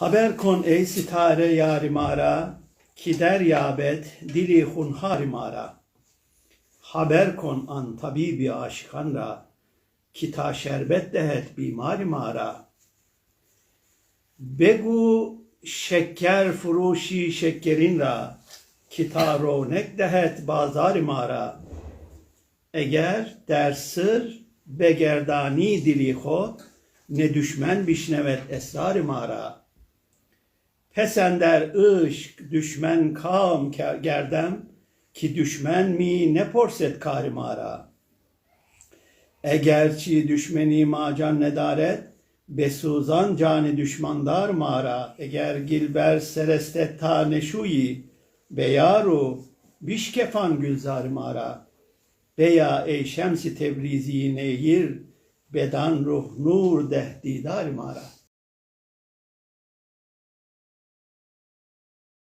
Haber kon ey sitare yarimara, ki der yabet dili hunhar mara. Haber kon an tabibi aşıkan ra, ki ta şerbet dehet bimari mara. Begu şeker furuşi şekkerin ra, ki ta ronek dehet bazar mara. Eğer der sır begerdani dili ne düşmen bişnevet esrar mara. Pesender ışk düşmen kam gerdem ki düşmen mi ne porset karimara. Egerçi düşmeni macan nedaret besuzan cani düşmandar mara. Eğer gilber serestet ta neşuyi beyaru bişkefan gülzar mara. Beya ey şemsi tebrizi neyir bedan ruh nur deh didar mara.